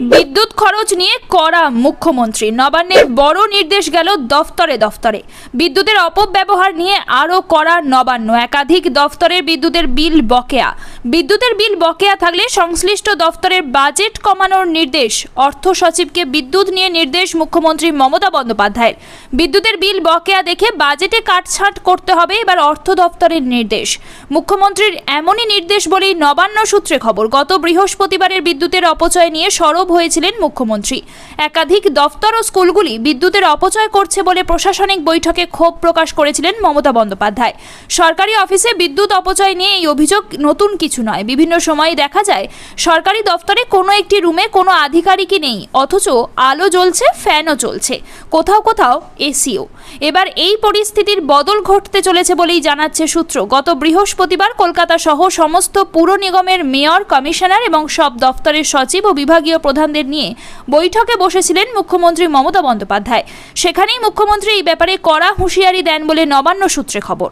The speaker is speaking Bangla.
বিদ্যুৎ খরচ নিয়ে কড়া মুখ্যমন্ত্রী। নবান্নের বড় নির্দেশ গেল দফতরে দফতরে। বিদ্যুতের অপব্যবহার নিয়ে আরও কড়া নবান্ন। একাধিক দফতরের বিদ্যুতের বিল বকেয়া। বিদ্যুতের বিল বকেয়া থাকলে সংশ্লিষ্ট দফতরের বাজেট কমানোর নির্দেশ। অর্থ সচিবকে বিদ্যুৎ নিয়ে নির্দেশ মুখ্যমন্ত্রী মমতা বন্দ্যোপাধ্যায়ের। বিদ্যুতের বিল বকেয়া দেখে বাজেটে কাটছাঁট করতে হবে এবার অর্থ দফতরের নির্দেশ। মুখ্যমন্ত্রীর এমনই নির্দেশ বলেই নবান্ন সূত্রে খবর, গত বৃহস্পতিবারের বিদ্যুতের অপচয় নিয়ে সরব হয়েছিলেন মুখ্যমন্ত্রী। একাধিক দফতর ও স্কুলগুলি বিদ্যুতের অপচয় করছে বলে প্রশাসনিক বৈঠকে ক্ষোভ প্রকাশ করেছিলেন মমতা বন্দ্যোপাধ্যায়। সরকারি অফিসে বিদ্যুৎ অপচয় নিয়ে এই অভিযোগ নতুন কিছু নয়। বিভিন্ন সময়ে দেখা যায়, সরকারি দফতরে কোনো একটি রুমে কোনো আধিকারিকই নেই, অথচ আলো জ্বলছে, ফ্যানও চলছে কোথাও কোথাও এসিও। এবার এই পরিস্থিতির বদল ঘটতে চলেছে বলেই জানাচ্ছে সূত্র। গত বৃহস্পতিবার কলকাতা সহ সমস্ত পুর নিগমের মেয়র, কমিশনার এবং সব দফতরের সচিব ও বিভাগীয় প্রধানদের নিয়ে বৈঠকে বসেছিলেন মুখ্যমন্ত্রী মমতা বন্দ্যোপাধ্যায়। সেখানেই মুখ্যমন্ত্রী এই ব্যাপারে কড়া হুঁশিয়ারি দেন বলে নবান্ন সূত্রে খবর।